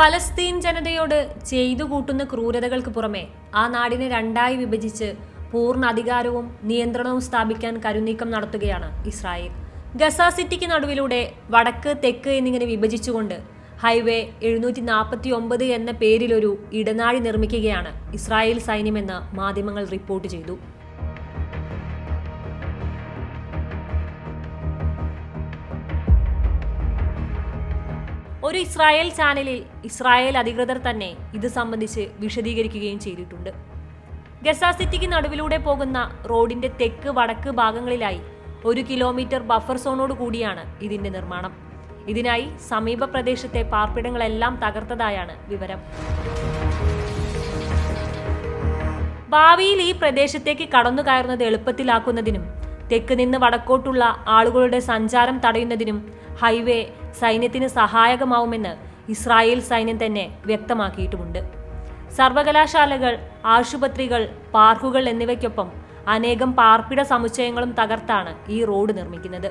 ഫലസ്തീൻ ജനതയോട് ചെയ്തു കൂട്ടുന്ന ക്രൂരതകൾക്ക് പുറമെ ആ നാടിനെ രണ്ടായി വിഭജിച്ച് പൂർണ അധികാരവും നിയന്ത്രണവും സ്ഥാപിക്കാൻ കരുനീക്കം നടത്തുകയാണ് ഇസ്രായേൽ. ഗസ സിറ്റിക്ക് നടുവിലൂടെ വടക്ക് തെക്ക് എന്നിങ്ങനെ വിഭജിച്ചുകൊണ്ട് ഹൈവേ എഴുന്നൂറ്റി നാൽപ്പത്തി ഒമ്പത് എന്ന പേരിലൊരു ഇടനാഴി നിർമ്മിക്കുകയാണ് ഇസ്രായേൽ സൈന്യമെന്ന് മാധ്യമങ്ങൾ റിപ്പോർട്ട് ചെയ്തു. ഒരു ഇസ്രായേൽ ചാനലിൽ ഇസ്രായേൽ അധികൃതർ തന്നെ ഇത് സംബന്ധിച്ച് വിശദീകരിക്കുകയും ചെയ്തിട്ടുണ്ട്. ഗസ സിറ്റിക്ക് നടുവിലൂടെ പോകുന്ന റോഡിന്റെ തെക്ക് വടക്ക് ഭാഗങ്ങളിലായി ഒരു കിലോമീറ്റർ ബഫർ സോണോട് കൂടിയാണ് ഇതിന്റെ നിർമ്മാണം. ഇതിനായി സമീപ പ്രദേശത്തെ പാർപ്പിടങ്ങളെല്ലാം തകർത്തതായാണ് വിവരം. ഭാവിയിൽ ഈ പ്രദേശത്തേക്ക് കടന്നു കയറുന്നത് എളുപ്പത്തിലാക്കുന്നതിനും തെക്ക് നിന്ന് വടക്കോട്ടുള്ള ആളുകളുടെ സഞ്ചാരം തടയുന്നതിനും ഹൈവേ സൈന്യത്തിന് സഹായകമാവുമെന്ന് ഇസ്രായേൽ സൈന്യം തന്നെ വ്യക്തമാക്കിയിട്ടുമുണ്ട്. സർവകലാശാലകൾ ആശുപത്രികൾ പാർക്കുകൾ എന്നിവയ്ക്കൊപ്പം അനേകം പാർപ്പിട സമുച്ചയങ്ങളും തകർത്താണ് ഈ റോഡ് നിർമ്മിക്കുന്നത്.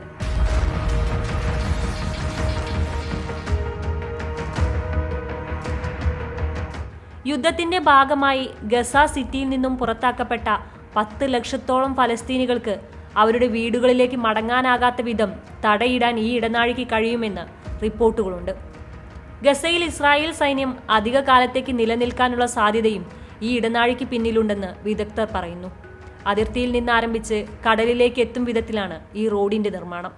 യുദ്ധത്തിന്റെ ഭാഗമായി ഗസ സിറ്റിയിൽ നിന്നും പുറത്താക്കപ്പെട്ട പത്ത് ലക്ഷത്തോളം ഫലസ്തീനികൾക്ക് അവരുടെ വീടുകളിലേക്ക് മടങ്ങാനാകാത്ത വിധം തടയിടാൻ ഈ ഇടനാഴിക്ക് കഴിയുമെന്ന് റിപ്പോർട്ടുകളുണ്ട്. ഗസയിൽ ഇസ്രായേൽ സൈന്യം അധിക കാലത്തേക്ക് നിലനിൽക്കാനുള്ള സാധ്യതയും ഈ ഇടനാഴിക്ക് പിന്നിലുണ്ടെന്ന് വിദഗ്ധർ പറയുന്നു. അതിർത്തിയിൽ നിന്ന് ആരംഭിച്ച് കടലിലേക്ക് എത്തും വിധത്തിലാണ് ഈ റോഡിന്റെ നിർമ്മാണം.